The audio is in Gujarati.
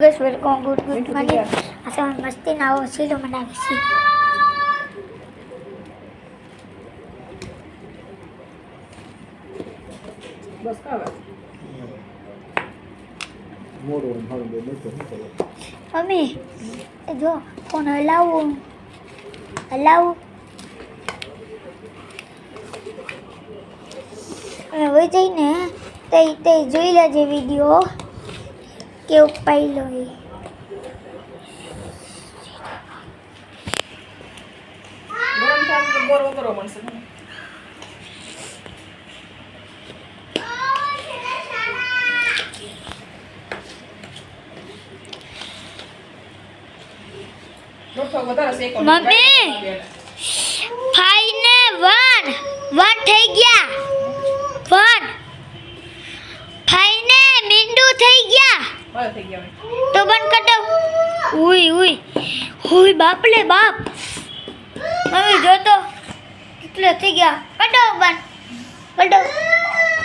Gas welcome good good morning Assam મસ્તી ના આવો સીલો બનાવી છે બસ ખાવા મોડું મારું બે શું કરે મમ્મી જો ફોન હલાવું હલાવું અને વહી જઈને તે તે જોઈ લેજે વીડિયો એ લોટો વધારે શેકો નહીં. મમ્મી! ફાઈ ને વન વન થઈ ગયા વન ફાઈ ને મીંડુ થઈ ગયા બસ થઈ ગયા હવે. તો બંધ કર ઉઈ ઉઈ. ઉઈ બાપ લે બાપ. મમ્મી જો તો, કેટલે થઈ ગયા? કટો કડો